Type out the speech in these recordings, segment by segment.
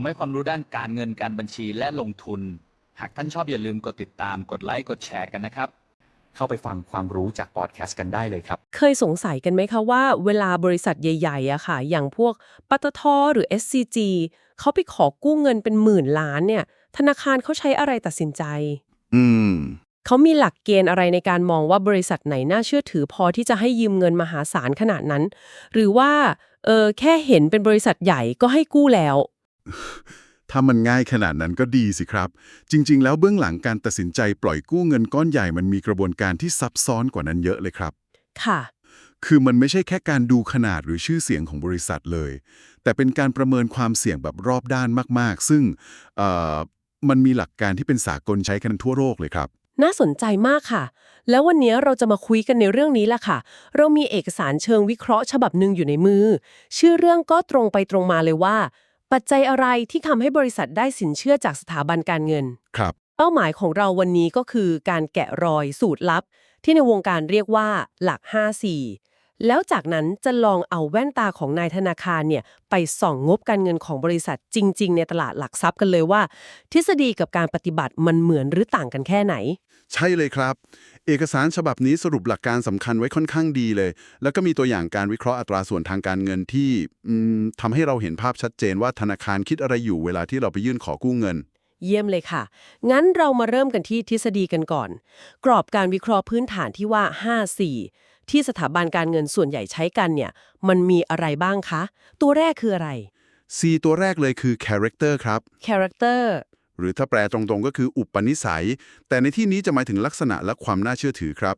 ผมให้ความรู้ด้านการเงินการบัญชีและลงทุน หากท่านชอบอย่าลืมกดติดตามกดไลค์กดแชร์กันนะครับ เข้าไปฟังความรู้จากพอดแคสต์กันได้เลยครับ เคยสงสัยกันไหมคะว่าเวลาบริษัทใหญ่ๆอะค่ะ อย่างพวกปตทหรือ SCG เขาไปขอกู้เงินเป็นหมื่นล้านเนี่ย ธนาคารเขาใช้อะไรตัดสินใจ อืม เขามีหลักเกณฑ์อะไรในการมองว่าบริษัทไหนน่าเชื่อถือพอที่จะให้ยืมเงินมหาศาลขนาดนั้น หรือว่าเออแค่เห็นเป็นบริษัทใหญ่ก็ให้กู้แล้ว ถ้ามันง่ายขนาดนั้นก็ดีสิครับ จริง ๆ แล้วเบื้องหลังการตัดสินใจปล่อยกู้เงินก้อนใหญ่มันมีกระบวนการที่ซับซ้อนกว่านั้นเยอะเลยครับ ค่ะ คือมันไม่ใช่แค่การดูขนาดหรือชื่อเสียงของบริษัทเลย แต่เป็นการประเมินความเสี่ยงแบบรอบด้านมากๆ ซึ่งเอ่อมันมีหลักการที่เป็นสากลใช้กันทั่วโลกเลยครับน่าสนใจมากค่ะ แล้ววันนี้เราจะมาคุยกันในเรื่องนี้ล่ะค่ะ เรามีเอกสารเชิงวิเคราะห์ฉบับหนึ่งอยู่ในมือ ชื่อเรื่องก็ตรงไปตรงมาเลยว่า ปัจจัยอะไรที่ทำให้บริษัทได้สินเชื่อจากสถาบันการเงิน ครับ เป้าหมายของเราวันนี้ก็คือการแกะรอยสูตรลับ ที่ในวงการเรียกว่าหลัก 5 4 แล้วจากนั้นจะลองเอาแว่นตาของนายธนาคารเนี่ยไปส่องงบการเงินของบริษัทจริง ๆ ในตลาดหลักทรัพย์กันเลยว่า ทฤษฎีกับการปฏิบัติมันเหมือนหรือต่างกันแค่ไหน ใช่เลยครับ เอกสารฉบับนี้สรุปหลักการสำคัญไว้ค่อนข้างดีเลย แล้วก็มีตัวอย่างการวิเคราะห์อัตราส่วนทางการเงินที่อืมทำให้เราเห็นภาพชัดเจนว่าธนาคารคิดอะไรอยู่เวลาที่เราไปยื่นขอกู้เงิน เยี่ยมเลยค่ะ งั้นเรามาเริ่มกันที่ทฤษฎีกันก่อน กรอบการวิเคราะห์พื้นฐานที่ว่า 5 4 ที่สถาบันการเงินส่วนใหญ่ใช้กันเนี่ย มันมีอะไรบ้างคะ ตัวแรกคืออะไร C ตัวแรกเลยคือ character ครับ character หรือถ้าแปลตรงๆก็คืออุปนิสัย แต่ในที่นี้จะหมายถึงลักษณะและความน่าเชื่อถือครับ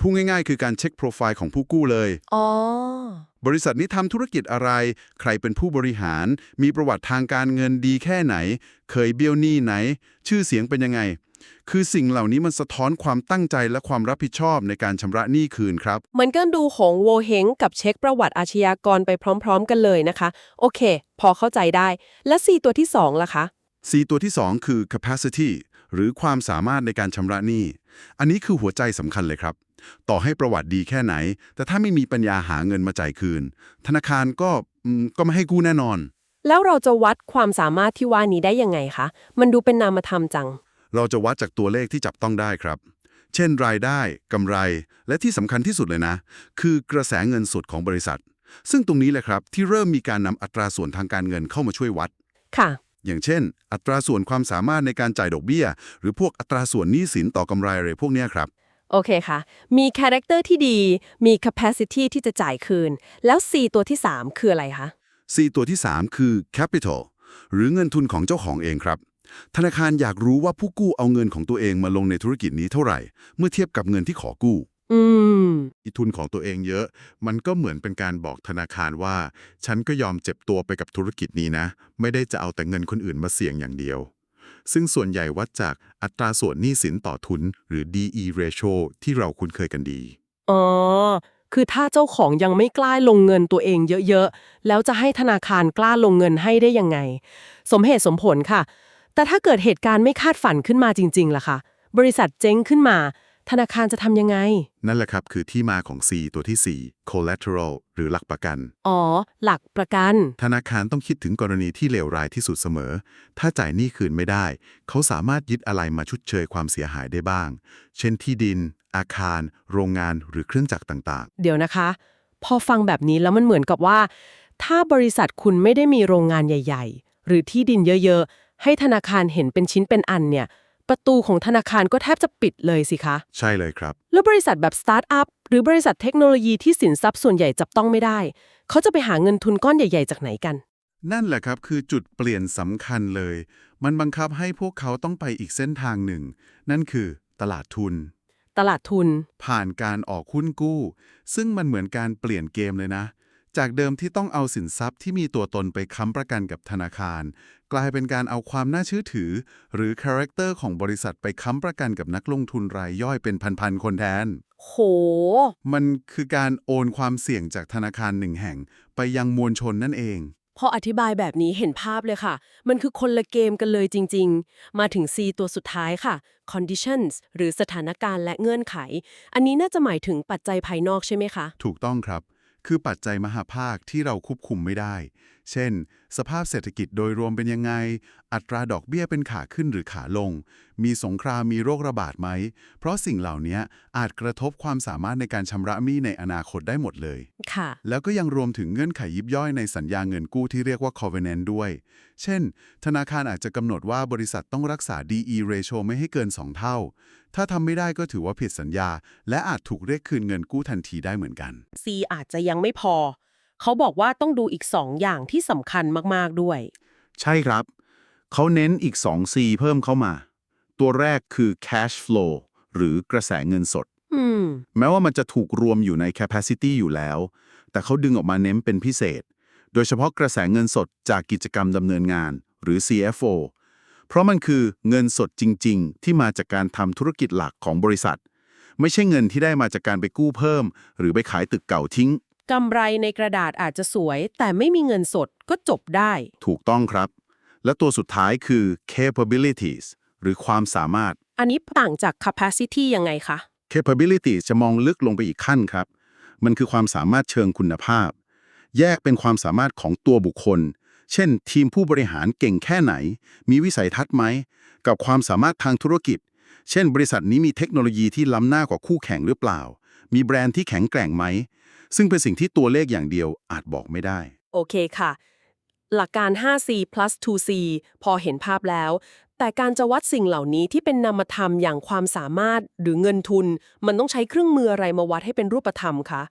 พูดง่ายๆ คือการเช็คโปรไฟล์ของผู้กู้เลยอ๋อบริษัทนี้ทำธุรกิจอะไร ใครเป็นผู้บริหาร มีประวัติทางการเงินดีแค่ไหน เคยเบี้ยวหนี้ไหน ชื่อเสียงเป็นยังไง คือสิ่งเหล่านี้มันสะท้อนความตั้งใจและความรับผิดชอบในการชำระหนี้คืนครับเหมือนกันดูของโวเฮงกับเช็คประวัติอาชญากรไปพร้อม ๆ กันเลยนะคะ โอเค พอเข้าใจได้ และ C ตัวที่2ล่ะคะ C ตัวที่ 2 คือ capacity หรือความสามารถในการชำระหนี้ อันนี้คือหัวใจสำคัญเลยครับ ต่อให้ประวัติดีแค่ไหน แต่ถ้าไม่มีปัญญาหาเงินมาจ่ายคืน ธนาคารก็อืมก็ไม่ให้กู้แน่นอน แล้วเราจะวัดความสามารถที่ว่านี้ได้ยังไงคะ มันดูเป็นนามธรรมจัง เราจะวัดจากตัวเลขที่จับต้องได้ครับ เช่น รายได้กำไร และที่สำคัญที่สุดเลยนะ คือกระแสเงินสดของบริษัท ซึ่งตรงนี้แหละครับที่เริ่มมีการนำอัตราส่วนทางการเงินเข้ามาช่วยวัด ค่ะ อย่างเช่น อัตราส่วนความสามารถในการจ่ายดอกเบี้ย หรือพวกอัตราส่วนหนี้สินต่อกำไรอะไรพวกเนี้ยครับโอเคค่ะ มีคาแรคเตอร์ที่ดี มี capacity ที่จะจ่ายคืน แล้ว C ตัวที่ 3 คืออะไรคะ C ตัวที่ 3 คือ capital หรือเงินทุนของเจ้าของเองครับ ธนาคารอยากรู้ว่าผู้กู้เอาเงินของตัวเองมาลงในธุรกิจนี้เท่าไหร่ เมื่อเทียบกับเงินที่ขอกู้ อืม อีทุนของตัวเองเยอะ มันก็เหมือนเป็นการบอกธนาคารว่า ฉันก็ยอมเจ็บตัวไปกับธุรกิจนี้นะ ไม่ได้จะเอาแต่เงินคนอื่นมาเสี่ยงอย่างเดียว ซึ่งส่วนใหญ่วัดจากอัตราส่วนหนี้สินต่อทุน หรือ DE ratio ที่เราคุ้นเคยกันดี อ๋อ คือถ้าเจ้าของยังไม่กล้าลงเงินตัวเองเยอะๆ แล้วจะให้ธนาคารกล้าลงเงินให้ได้ยังไง สมเหตุสมผลค่ะ แต่ถ้าเกิดเหตุการณ์ไม่คาดฝันขึ้นมาจริงๆล่ะคะบริษัทเจ๊งขึ้นมา ธนาคารจะทำยังไง นั่นแหละครับคือที่มาของ C ตัวที่ 4 collateral หรือหลักประกัน อ๋อ หลักประกัน ธนาคารต้องคิดถึงกรณีที่เลวร้ายที่สุดเสมอ ถ้าจ่ายหนี้คืนไม่ได้ เขาสามารถยึดอะไรมาชดเชยความเสียหายได้บ้าง เช่นที่ดิน อาคาร โรงงานหรือเครื่องจักรต่างเดี๋ยวนะคะ พอฟังแบบนี้แล้วมันเหมือนกับว่า ถ้าบริษัทคุณไม่ได้มีโรงงานใหญ่ ๆ หรือที่ดินเยอะ ๆ ให้ธนาคารเห็นเป็นชิ้นเป็นอันเนี่ย ประตูของธนาคารก็แทบจะปิดเลยสิคะๆใช่เลยครับ แล้วบริษัทแบบสตาร์ทอัพหรือบริษัทเทคโนโลยีที่สินทรัพย์ส่วนใหญ่จับต้องไม่ได้ เขาจะไปหาเงินทุนก้อนใหญ่ ๆ จากไหนกัน นั่นแหละครับคือจุดเปลี่ยนสำคัญเลย มันบังคับให้พวกเขาต้องไปอีกเส้นทางหนึ่ง นั่นคือตลาดทุน ตลาดทุน ผ่านการออกหุ้นกู้ ซึ่งมันเหมือนการเปลี่ยนเกมเลยนะ จากเดิมที่ต้องเอาสินทรัพย์ที่มีตัวตนไปค้ำประกันกับธนาคาร กลายเป็นการเอาความน่าเชื่อถือ หรือคาแรคเตอร์ของบริษัทไปค้ำประกันกับนักลงทุนรายย่อยเป็นพันๆคนแทน โห มันคือการโอนความเสี่ยงจากธนาคารหนึ่งแห่ง ไปยังมวลชนนั่นเองพออธิบายแบบนี้เห็นภาพเลยค่ะ มันคือคนละเกมกันเลยจริง ๆ มาถึง C ตัวสุดท้ายค่ะ conditions หรือสถานการณ์และเงื่อนไข อันนี้น่าจะหมายถึงปัจจัยภายนอกใช่ไหมคะ ถูกต้องครับ คือปัจจัยมหาภาคที่เราควบคุมไม่ได้ เช่น สภาพเศรษฐกิจโดยรวมเป็นยังไง อัตราดอกเบี้ยเป็นขาขึ้นหรือขาลง มีสงครามมีโรคระบาดไหม เพราะสิ่งเหล่านี้อาจกระทบความสามารถในการชำระหนี้ในอนาคตได้หมดเลย ค่ะ แล้วก็ยังรวมถึงเงื่อนไขยิบย่อยในสัญญาเงินกู้ที่เรียกว่า covenant ด้วย เช่น ธนาคารอาจจะกำหนดว่าบริษัทต้องรักษา DE ratio ไม่ให้เกิน 2 เท่า ถ้าทำไม่ได้ก็ถือว่าผิดสัญญา และอาจถูกเรียกคืนเงินกู้ทันทีได้เหมือนกัน C อาจจะยังไม่พอ เขาบอกว่าต้องดูอีก 2 อย่างที่สำคัญมากๆด้วย ใช่ครับ เขาเน้นอีก 2 C เพิ่มเข้ามา ตัวแรกคือ cash flow หรือกระแสเงินสดอืมแม้ว่ามันจะถูกรวมอยู่ใน capacity อยู่แล้ว แต่เขาดึงออกมาเน้นเป็นพิเศษ โดยเฉพาะกระแสเงินสดจากกิจกรรมดำเนินงาน หรือ CFO เพราะมันคือเงินสดจริง ๆ ที่มาจากการทำธุรกิจหลักของบริษัท ไม่ใช่เงินที่ได้มาจากการไปกู้เพิ่ม หรือไปขายตึกเก่าทิ้งกำไรในกระดาษอาจจะสวย แต่ไม่มีเงินสดก็จบได้ ถูกต้องครับ และตัวสุดท้ายคือ capabilities หรือความสามารถ อันนี้ต่างจาก capacity ยังไงคะ capabilities จะมองลึกลงไปอีกขั้นครับ มันคือความสามารถเชิงคุณภาพ แยกเป็นความสามารถของตัวบุคคล เช่น ทีมผู้บริหารเก่งแค่ไหน มีวิสัยทัศน์ไหม กับความสามารถทางธุรกิจ เช่น บริษัทนี้มีเทคโนโลยีที่ล้ำหน้ากว่าคู่แข่งหรือเปล่า มีแบรนด์ที่แข็งแกร่งไหม ซึ่งเป็นสิ่งที่ตัวเลขอย่างเดียวอาจบอกไม่ได้ โอเคค่ะ หลักการ 5C plus 2C พอเห็นภาพแล้ว แต่การจะวัดสิ่งเหล่านี้ที่เป็นนามธรรมอย่างความสามารถหรือเงินทุน มันต้องใช้เครื่องมืออะไรมาวัดให้เป็นรูปธรรมคะ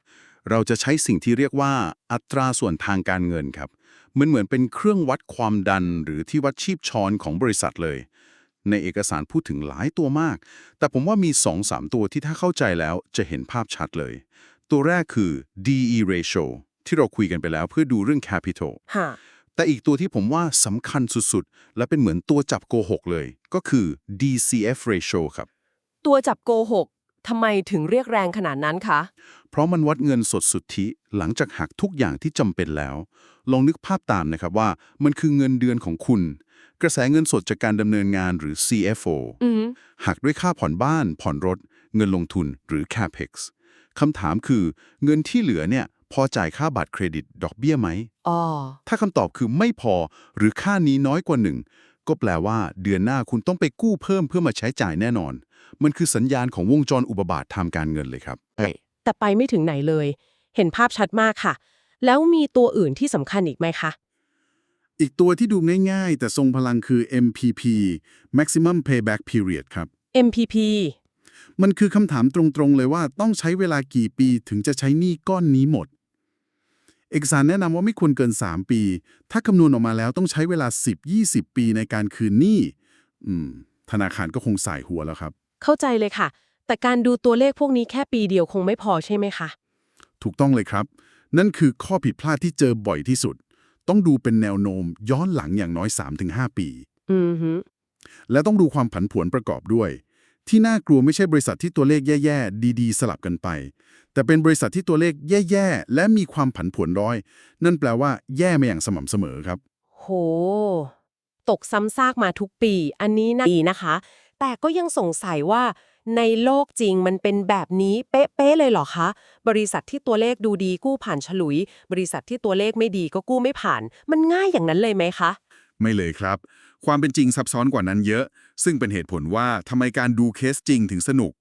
เราจะใช้สิ่งที่เรียกว่าอัตราส่วนทางการเงินครับ มันเหมือนเป็นเครื่องวัดความดันหรือที่วัดชีพช้อนของบริษัทเลย ในเอกสารพูดถึงหลายตัวมาก แต่ผมว่ามี 2-3 ตัวที่ถ้าเข้าใจแล้วจะเห็นภาพชัดเลย ตัวแรกคือ DE ratio ที่เราคุยกันไปแล้วเพื่อดูเรื่อง capital ฮะแต่อีกตัวที่ผมว่าสำคัญสุดๆ และเป็นเหมือนตัวจับโกหกเลย ก็คือ DCF ratio ครับ ตัวจับโกหก ทำไมถึงเรียกแรงขนาดนั้นคะ เพราะมันวัดเงินสดสุทธิหลังจากหักทุกอย่างที่จำเป็นแล้ว ลองนึกภาพตามนะครับว่ามันคือเงินเดือนของคุณ กระแสเงินสดจากการดำเนินงานหรือ CFO อืมหักด้วยค่าผ่อนบ้าน ผ่อนรถ เงินลงทุนหรือ CAPEX คำถามคือเงินที่เหลือเนี่ยพอจ่ายค่าบัตรเครดิตดอกเบี้ยไหมอ๋อ ถ้าคำตอบคือไม่พอหรือค่านี้น้อยกว่าหนึ่งก็แปลว่าเดือนหน้าคุณต้องไปกู้เพิ่มเพื่อมาใช้จ่ายแน่นอน มันคือสัญญาณของวงจรอุบาททางการเงินเลยครับแต่ไปไม่ถึงไหนเลย เห็นภาพชัดมากค่ะ แล้วมีตัวอื่นที่สำคัญอีกไหมคะ อีกตัวที่ดูง่ายๆ แต่ทรงพลังคือ MPP Maximum Payback Period ครับ MPP มันคือคำถามตรงๆเลยว่าต้องใช้เวลากี่ปีถึงจะใช้หนี้ก้อนนี้หมด เอกสารแนะนำว่าไม่ควรเกิน 3 ปี ถ้าคำนวณออกมาแล้วต้องใช้เวลา 10-20 ปีในการคืนหนี้อืมธนาคารก็คงสายหัวแล้วครับ เข้าใจเลยค่ะ แต่การดูตัวเลขพวกนี้แค่ปีเดียวคงไม่พอใช่ไหมคะ ถูกต้องเลยครับ นั่นคือข้อผิดพลาดที่เจอบ่อยที่สุด ต้องดูเป็นแนวโน้มย้อนหลังอย่างน้อย 3-5 ปี อือฮึและต้องดูความผันผวนประกอบด้วย ที่น่ากลัวไม่ใช่บริษัทที่ตัวเลขแย่ๆ ดีๆ สลับกันไป แต่เป็นบริษัทที่ตัวเลขแย่ๆ และมีความผันผวนร้อย นั่นแปลว่าแย่มาอย่างสม่ำเสมอครับ โห ตกซ้ำซากมาทุกปี อันนี้นะดีนะคะ แต่ก็ยังสงสัยว่าในโลกจริงมันเป็นแบบนี้เป๊ะๆเลยเหรอคะ บริษัทที่ตัวเลขดูดีกู้ผ่านฉลุย บริษัทที่ตัวเลขไม่ดีก็กู้ไม่ผ่าน มันง่ายอย่างนั้นเลยไหมคะ ไม่เลยครับ ความเป็นจริงซับซ้อนกว่านั้นเยอะ ซึ่งเป็นเหตุผลว่าทำไมการดูเคสจริงถึงสนุก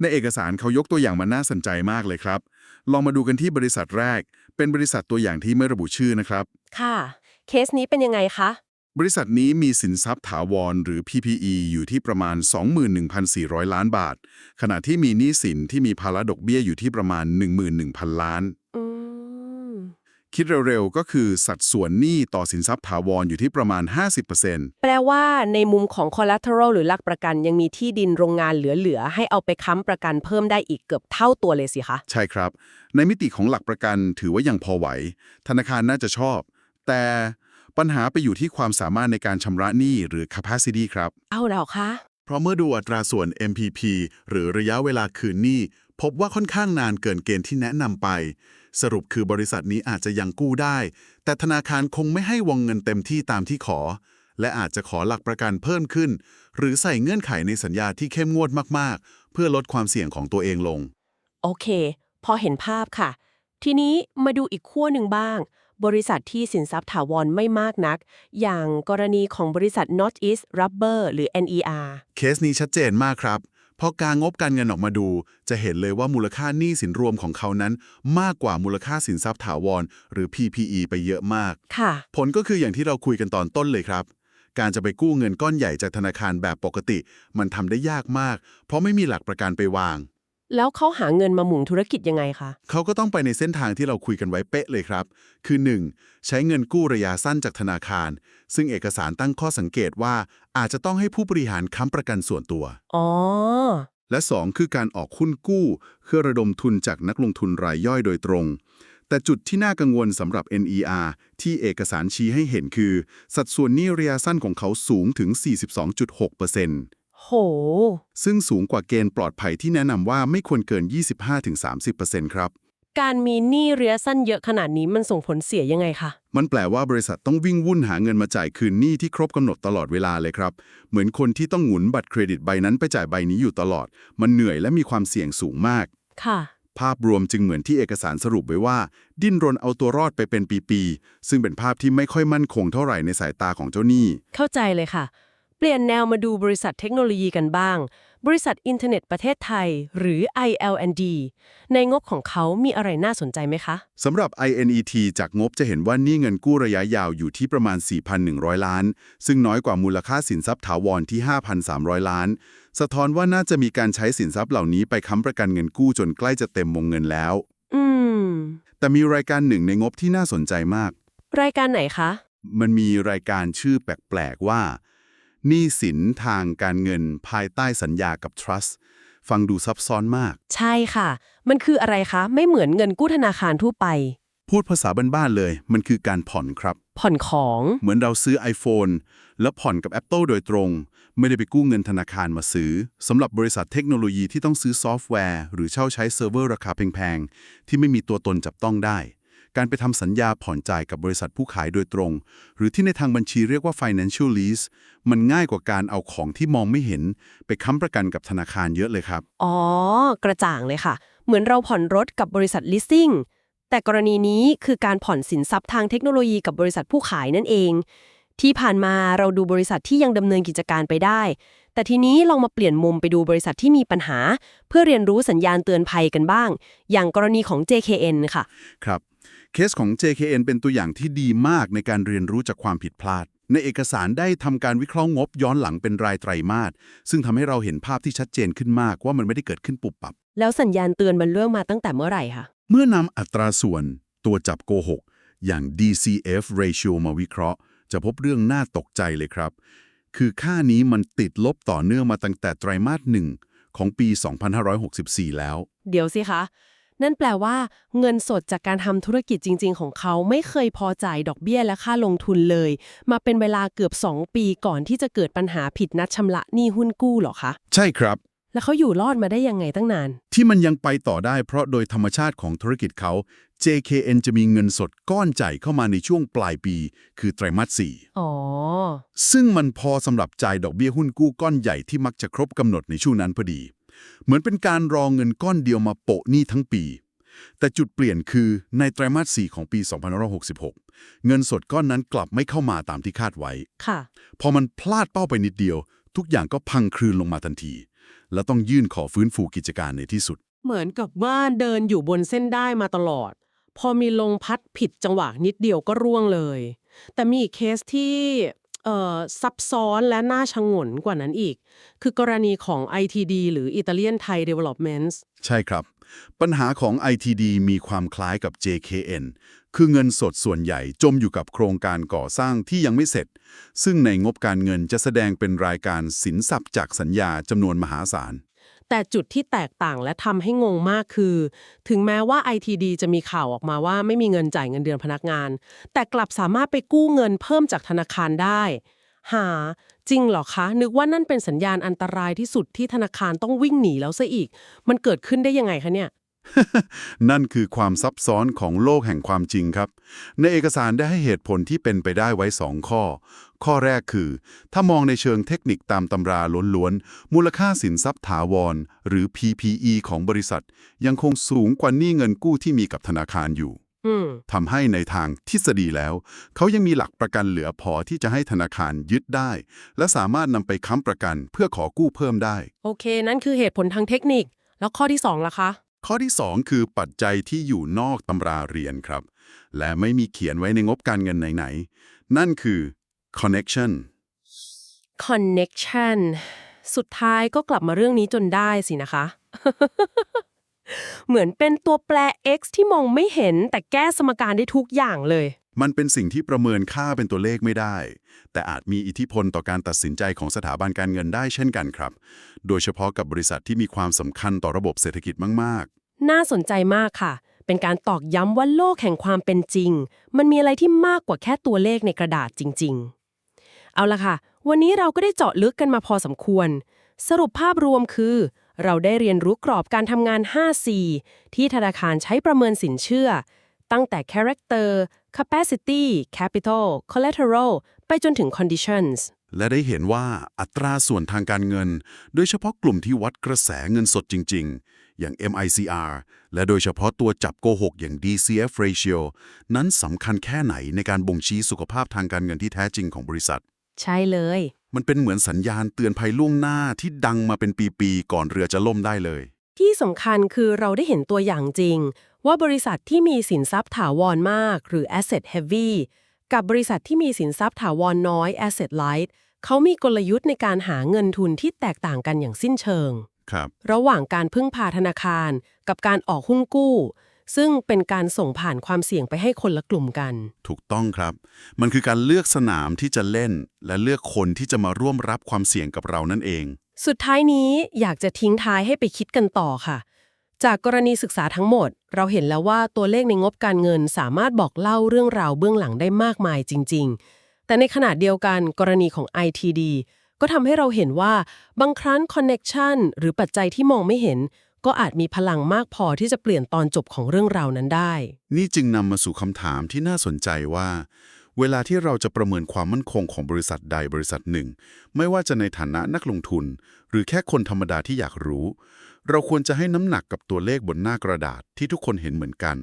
ในเอกสารเขายกตัวอย่างมาน่าสนใจมากเลยครับ ลองมาดูกันที่บริษัทแรก เป็นบริษัทตัวอย่างที่ไม่ระบุชื่อนะครับ ค่ะ เคสนี้เป็นยังไงคะ บริษัทนี้มีสินทรัพย์ถาวรหรือ PPE อยู่ที่ประมาณ 21,400 ล้านบาท ขณะที่มีหนี้สินที่มีภาระดอกเบี้ยอยู่ที่ประมาณ 11,000 ล้านอืมคิดเร็วๆ ก็คือสัดส่วนหนี้ต่อสินทรัพย์ถาวรอยู่ที่ประมาณ 50%แปลว่าในมุมของ collateral หรือหลักประกันยังมีที่ดินโรงงานเหลือ ๆ ให้เอาไปค้ำประกันเพิ่มได้อีกเกือบเท่าตัวเลยสิคะ ใช่ครับ ในมิติของหลักประกันถือว่ายังพอไหว ธนาคารน่าจะชอบ แต่ ปัญหาไปอยู่ที่ความสามารถในการชำระหนี้หรือ capacity ครับ เอาแล้วคะ เพราะเมื่อดูอัตราส่วน MPP หรือระยะเวลาคืนหนี้ พบว่าค่อนข้างนานเกินเกณฑ์ที่แนะนำไป สรุปคือบริษัทนี้อาจจะยังกู้ได้ แต่ธนาคารคงไม่ให้วงเงินเต็มที่ตามที่ขอ และอาจจะขอหลักประกันเพิ่มขึ้น หรือใส่เงื่อนไขในสัญญาที่เข้มงวดมากๆ เพื่อลดความเสี่ยงของตัวเองลง โอเค พอเห็นภาพค่ะ ทีนี้มาดูอีกขั้วหนึ่งบ้าง บริษัทที่สินทรัพย์ถาวรไม่มากนัก อย่างกรณีของบริษัท Northeast Rubber หรือ NER เคสนี้ชัดเจนมากครับพอการงบการเงินออกมาดู จะเห็นเลยว่ามูลค่าหนี้สินรวมของเขานั้น มากกว่ามูลค่าสินทรัพย์ถาวร หรือ PPE ไปเยอะมาก ค่ะ ผลก็คืออย่างที่เราคุยกันตอนต้นเลยครับ การจะไปกู้เงินก้อนใหญ่จากธนาคารแบบปกติ มันทำได้ยากมาก เพราะไม่มีหลักประกันไปวาง แล้วเขาหาเงินมาหมุนธุรกิจยังไงคะ เขาก็ต้องไปในเส้นทางที่เราคุยกันไว้เป๊ะเลยครับ คือ 1. ใช้เงินกู้ระยะสั้นจากธนาคาร ซึ่งเอกสารตั้งข้อสังเกตว่าอาจจะต้องให้ผู้บริหารค้ำประกันส่วนตัว อ๋อ และ 2 คือการออกหุ้นกู้เพื่อระดมทุนจากนักลงทุนรายย่อยโดยตรง แต่จุดที่น่ากังวลสำหรับ NER ที่เอกสารชี้ให้เห็นคือ สัดส่วนหนี้ระยะสั้นของเขาสูงถึง 42.6% โห ซึ่งสูงกว่าเกณฑ์ปลอดภัยที่แนะนำว่าไม่ควรเกิน 25-30%ครับ การมีหนี้ระยะสั้นเยอะขนาดนี้มันส่งผลเสียยังไงคะ มันแปลว่าบริษัทต้องวิ่งวุ่นหาเงินมาจ่ายคืนหนี้ที่ครบกำหนดตลอดเวลาเลยครับ เหมือนคนที่ต้องหมุนบัตรเครดิตใบนั้นไปจ่ายใบนี้อยู่ตลอด มันเหนื่อยและมีความเสี่ยงสูงมาก ค่ะ ภาพรวมจึงเหมือนที่เอกสารสรุปไว้ว่า ดิ้นรนเอาตัวรอดไปเป็นปีๆ ซึ่งเป็นภาพที่ไม่ค่อยมั่นคงเท่าไหร่ในสายตาของเจ้าหนี้ เข้าใจเลยค่ะ เปลี่ยนแนวมาดูบริษัทเทคโนโลยีกันบ้าง บริษัทอินเทอร์เน็ตประเทศไทย หรือ ILND ในงบของเขามีอะไรน่าสนใจไหมคะ สำหรับ INET จากงบจะเห็นว่านี่เงินกู้ระยะยาวอยู่ที่ประมาณ 4,100 ล้าน ซึ่งน้อยกว่ามูลค่าสินทรัพย์ถาวรที่ 5,300 ล้าน สะท้อนว่าน่าจะมีการใช้สินทรัพย์เหล่านี้ไปค้ำประกันเงินกู้จนใกล้จะเต็มวงเงินแล้ว อืม แต่มีรายการหนึ่งในงบที่น่าสนใจมาก รายการไหนคะ มันมีรายการชื่อแปลกๆว่า หนี้สินทางการเงินภายใต้สัญญากับ Trust ฟังดูซับซ้อนมาก ใช่ค่ะ มันคืออะไรคะ ไม่เหมือนเงินกู้ธนาคารทั่วไป พูดภาษาบ้านๆเลย มันคือการผ่อนครับ ผ่อนของ เหมือนเราซื้อ iPhone แล้วผ่อนกับ Apple โดยตรง ไม่ได้ไปกู้เงินธนาคารมาซื้อสำหรับบริษัทเทคโนโลยีที่ต้องซื้อซอฟต์แวร์ หรือเช่าใช้เซิร์ฟเวอร์ราคาแพงๆที่ไม่มีตัวตนจับต้องได้ การไปทำสัญญาผ่อนจ่ายกับบริษัทผู้ขายโดยตรง หรือที่ในทางบัญชีเรียกว่า financial lease มันง่ายกว่าการเอาของที่มองไม่เห็น ไปค้ำประกันกับธนาคารเยอะเลยครับ อ๋อ กระจ่างเลยค่ะ เหมือนเราผ่อนรถกับบริษัท leasing แต่กรณีนี้คือการผ่อนสินทรัพย์ทางเทคโนโลยีกับบริษัทผู้ขายนั่นเอง ที่ผ่านมาเราดูบริษัทที่ยังดำเนินกิจการไปได้ แต่ทีนี้ลองมาเปลี่ยนมุมไปดูบริษัทที่มีปัญหา เพื่อเรียนรู้สัญญาณเตือนภัยกันบ้าง อย่างกรณีของ JKN ค่ะ ครับ เคสของ JKN เป็นตัวอย่างที่ดีมากในการเรียนรู้จากความผิดพลาด ในเอกสารได้ทำการวิเคราะห์งบย้อนหลังเป็นรายไตรมาสซึ่งทำให้เราเห็นภาพที่ชัดเจนขึ้นมากว่ามันไม่ได้เกิดขึ้นปุบปับ แล้วสัญญาณเตือนมันเริ่มมาตั้งแต่เมื่อไหร่คะเมื่อนำอัตราส่วน ตัวจับโกหกอย่าง DCF ratio มาวิเคราะห์ จะพบเรื่องน่าตกใจเลยครับ คือค่านี้มันติดลบต่อเนื่องมาตั้งแต่ไตรมาสหนึ่งของปี 2564 แล้ว เดี๋ยวสิคะ นั่นแปลว่าเงินสดจากการทำธุรกิจจริง ๆ ของเขาไม่เคยพอจ่ายดอกเบี้ยและค่าลงทุนเลย มาเป็นเวลาเกือบ 2 ปีก่อนที่จะเกิดปัญหาผิดนัดชำระหนี้หุ้นกู้เหรอคะ ใช่ครับ แล้วเขาอยู่รอดมาได้ยังไงตั้งนาน ที่มันยังไปต่อได้เพราะโดยธรรมชาติของธุรกิจเขา JKN จะมีเงินสดก้อนใหญ่เข้ามาในช่วงปลายปี คือไตรมาสอ๋อ4ซึ่งมันพอสำหรับจ่ายดอกเบี้ยหุ้นกู้ก้อนใหญ่ที่มักจะครบกำหนดในช่วงนั้นพอดี เหมือนเป็นการรองเงินก้อนเดียวมาโปะหนี้ทั้งปี แต่จุดเปลี่ยนคือในไตรมาส4ของปี2566 เงินสดก้อนนั้นกลับไม่เข้ามาตามที่คาดไว้ ค่ะ พอมันพลาดเป้าไปนิดเดียว ทุกอย่างก็พังคลืนลงมาทันที และต้องยื่นขอฟื้นฟูกิจการในที่สุด เหมือนกับว่าเดินอยู่บนเส้นได้มาตลอด พอมีลมพัดผิดจังหวะนิดเดียวก็ร่วงเลย แต่มีอีกเคสที่เอ่อซับซ้อนและน่าชงนกว่านั้นอีก คือกรณีของ ITD หรือ Italian Thai Developments ใช่ครับ ปัญหาของ ITD มีความคล้ายกับ JKN คือเงินสดส่วนใหญ่จมอยู่กับโครงการก่อสร้างที่ยังไม่เสร็จ ซึ่งในงบการเงินจะแสดงเป็นรายการสินทรัพย์จากสัญญาจำนวนมหาศาล แต่จุดที่แตกต่างและทำให้งงมากคือ ถึงแม้ว่า ITD จะมีข่าวออกมาว่าไม่มีเงินจ่ายเงินเดือนพนักงาน แต่กลับสามารถไปกู้เงินเพิ่มจากธนาคารได้ หา จริงเหรอคะ นึกว่านั่นเป็นสัญญาณอันตรายที่สุดที่ธนาคารต้องวิ่งหนีแล้วซะอีก มันเกิดขึ้นได้ยังไงคะเนี่ย นั่นคือความซับซ้อนของโลกแห่งความจริงครับ ในเอกสารได้ให้เหตุผลที่เป็นไปได้ไว้2ข้อ ข้อแรกคือ ถ้ามองในเชิงเทคนิคตามตำราล้วนๆ มูลค่าสินทรัพย์ถาวร หรือ PPE ของบริษัท ยังคงสูงกว่าหนี้เงินกู้ที่มีกับธนาคารอยู่อืมทำให้ในทางทฤษฎีแล้ว เขายังมีหลักประกันเหลือพอที่จะให้ธนาคารยึดได้ และสามารถนำไปค้ำประกันเพื่อขอกู้เพิ่มได้ โอเค นั่นคือเหตุผลทางเทคนิค แล้วข้อที่2ล่ะคะ ข้อที่ 2 คือปัจจัยที่อยู่นอกตำราเรียนครับ และไม่มีเขียนไว้ในงบการเงินไหนๆ นั่นคือ connection connection สุดท้ายก็กลับมาเรื่องนี้จนได้สินะคะ เหมือนเป็นตัวแปร x ที่มองไม่เห็นแต่แก้สมการได้ทุกอย่างเลย มันเป็นสิ่งที่ประเมินค่าเป็นตัวเลขไม่ได้ แต่อาจมีอิทธิพลต่อการตัดสินใจของสถาบันการเงินได้เช่นกันครับ โดยเฉพาะกับบริษัทที่มีความสำคัญต่อระบบเศรษฐกิจมาก น่าสนใจมากค่ะ เป็นการตอกย้ำว่าโลกแห่งความเป็นจริง มันมีอะไรที่มากกว่าแค่ตัวเลขในกระดาษจริง ๆ เอาละค่ะ วันนี้เราก็ได้เจาะลึกกันมาพอสมควร สรุปภาพรวมคือ เราได้เรียนรู้กรอบการทำงาน 5C ที่ธนาคารใช้ประเมินสินเชื่อ ตั้งแต่ character capacity capital collateral ไปจนถึง conditions และได้เห็นว่าอัตราส่วนทางการเงิน โดยเฉพาะกลุ่มที่วัดกระแสเงินสดจริงๆ อย่าง MICR และโดยเฉพาะตัวจับโกหกอย่าง DCF ratio นั้นสำคัญแค่ไหนในการบ่งชี้สุขภาพทางการเงินที่แท้จริงของบริษัท ใช่เลย มันเป็นเหมือนสัญญาณเตือนภัยล่วงหน้าที่ดังมาเป็นปีๆก่อนเรือจะล่มได้เลย ที่สำคัญคือเราได้เห็นตัวอย่างจริง ว่าบริษัทที่มีสินทรัพย์ถาวรมาก หรือ asset heavy กับบริษัทที่มีสินทรัพย์ถาวรน้อย asset light เขามีกลยุทธ์ในการหาเงินทุนที่แตกต่างกันอย่างสิ้นเชิง ครับระหว่างการพึ่งพาธนาคาร กับการออกหุ้นกู้ ซึ่งเป็นการส่งผ่านความเสี่ยงไปให้คนละกลุ่มกัน ถูกต้องครับ มันคือการเลือกสนามที่จะเล่น และเลือกคนที่จะมาร่วมรับความเสี่ยงกับเรานั่นเอง สุดท้ายนี้อยากจะทิ้งท้ายให้ไปคิดกันต่อค่ะ จากกรณีศึกษาทั้งหมด เราเห็นแล้วว่าตัวเลขในงบการเงินสามารถบอกเล่าเรื่องราวเบื้องหลังได้มากมายจริง ๆ แต่ในขณะเดียวกันกรณีของ ITD ก็ทำให้เราเห็นว่าบางครั้งคอนเน็ชันหรือปัจจัยที่มองไม่เห็น ก็อาจมีพลังมากพอที่จะเปลี่ยนตอนจบของเรื่องราวนั้นได้ นี่จึงนำมาสู่คำถามที่น่าสนใจว่า เวลาที่เราจะประเมินความมั่นคงของบริษัทใดบริษัทหนึ่ง ไม่ว่าจะในฐานะนักลงทุน หรือแค่คนธรรมดาที่อยากรู้ เราควรจะให้น้ำหนักกับตัวเลขบนหน้ากระดาษที่ทุกคนเห็นเหมือนกัน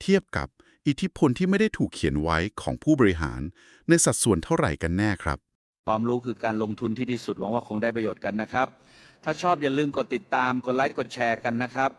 เทียบกับอิทธิพลที่ไม่ได้ถูกเขียนไว้ของผู้บริหาร ในสัดส่วนเท่าไหร่กันแน่ครับ ความรู้คือการลงทุนที่ดีสุดหวังว่าคงได้ประโยชน์กันนะครับ ถ้าชอบอย่าลืมกดติดตามกดไลค์กดแชร์กันนะครับ